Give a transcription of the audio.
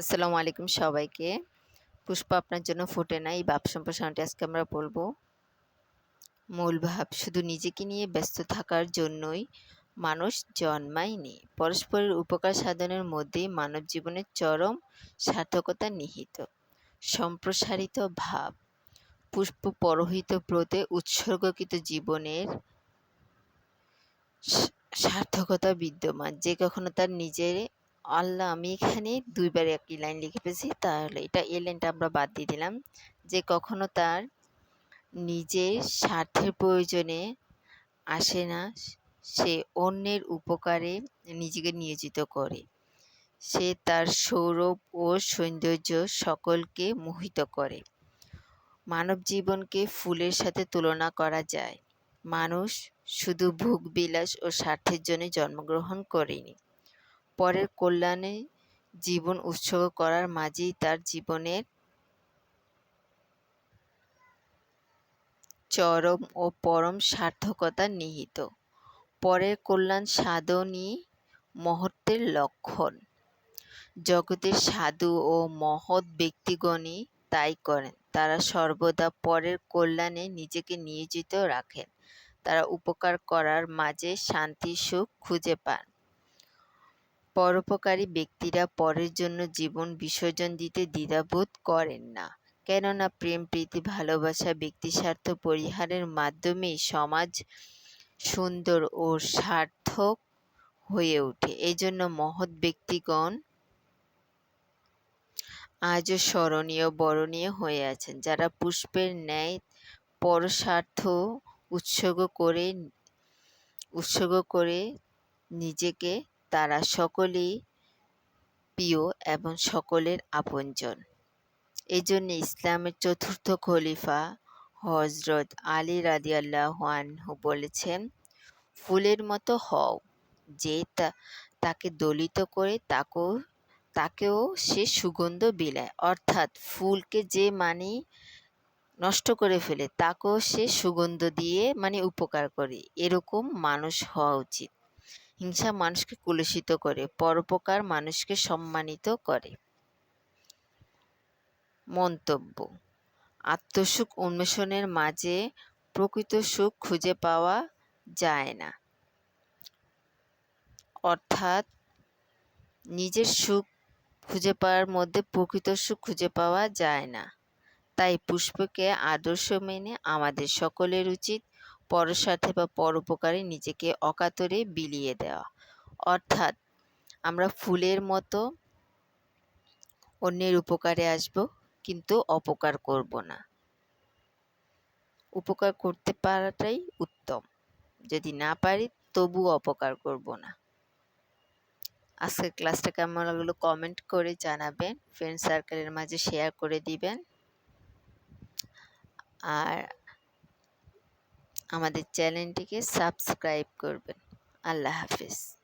আসসালামু আলাইকুম সবাইকে। পুষ্প আপনার জন্য ফোটে না, এই ভাব সম্প্রসারণটি আজকে আমরা বলব। মূল ভাব, শুধু নিজেকে নিয়ে ব্যস্ত থাকার জন্যই মানুষ জন্মায়নি। পরস্পরের উপকার সাধনের মধ্যেই মানব জীবনের চরম সার্থকতা নিহিত। সম্প্রসারিত ভাব, পুষ্প পরহিত ব্রতে উৎসর্গকৃত জীবনের সার্থকতা বিদ্যমান। যে কখনো তার নিজের আল্লাহ, আমি এখানে দুইবার একই লাইন লিখে পেয়েছি তাহলে এটা এই লাইনটা আমরা বাদ দিয়ে দিলাম যে কখনো তার নিজের স্বার্থের প্রয়োজনে আসে না, সে অন্যের উপকারে নিজেকে নিয়োজিত করে। সে তার সৌরভ ও সৌন্দর্য সকলকে মোহিত করে। মানব জীবনকে ফুলের সাথে তুলনা করা যায়। মানুষ শুধু ভোগ বিলাস ও স্বার্থের জন্য জন্মগ্রহণ করেনি। পরের কল্যাণে জীবন উৎসর্গ করার মাঝেই তার জীবনের চরম ও পরম সার্থকতা নিহিত। পরের কল্যাণ সাধনই মহত্বের লক্ষণ। জগতের সাধু ও মহৎ ব্যক্তিগণই তাই করেন। তারা সর্বদা পরের কল্যাণে নিজেকে নিয়োজিত রাখেন। তারা উপকার করার মাঝে শান্তি, সুখ খুঁজে পান। পরোপকারী ব্যক্তিরা পরের জন্য জীবন বিসর্জন দিতে দ্বিধাবোধ করেন না। কেননা প্রেম, প্রীতি, ভালোবাসা ব্যক্তিস্বার্থ পরিহারের মাধ্যমেই সমাজ সুন্দর ও সার্থক হয়ে ওঠে। এই জন্য মহৎ ব্যক্তিগণ আজও স্মরণীয়, বরণীয় হয়ে আছেন। যারা পুষ্পের ন্যায় পরস্বার্থ উৎসর্গ করে উৎসর্গ করে নিজেকে তারা সকলেই প্রিয় এবং সকলের আপনজন। এই জন্য ইসলামের চতুর্থ খলিফা হজরত আলী রাদিয়াল্লাহ আনহু বলেছেন, ফুলের মতো হও, যে তাকে দলিত করে তাকেও তাকেও সে সুগন্ধ বিলায়। অর্থাৎ ফুলকে যে মানে নষ্ট করে ফেলে, তাকেও সে সুগন্ধ দিয়ে মানে উপকার করে। এরকম মানুষ হওয়া উচিত। হিংসা মানুষকে কুলুষিত করে, পরোপকার মানুষকে সম্মানিত করে। মন্তব্য, আত্মসুখ উন্মেষণের মাঝে প্রকৃত সুখ খুঁজে পাওয়া যায় না। অর্থাৎ নিজের সুখ খুঁজে পাওয়ার মধ্যে প্রকৃত সুখ খুঁজে পাওয়া যায় না। তাই পুষ্পকে আদর্শ মেনে আমাদের সকলের উচিত পরস্বার্থে বা পরোপকারে নিজেকে অকাতরে বিলিয়ে দেওয়া। অর্থাৎ আমরা ফুলের মতো অন্যের উপকারে আসব, কিন্তু অপকার করব না। উপকার করতে পারাটাই উত্তম। যদি না পারি তবু অপকার করব না। আজকের ক্লাসটা কেমন লাগল কমেন্ট করে জানাবেন। ফ্রেন্ড সার্কেলের মাঝে শেয়ার করে দিবেন। আর আমাদের চ্যানেলটিকে সাবস্ক্রাইব করবেন। আল্লাহ হাফিজ।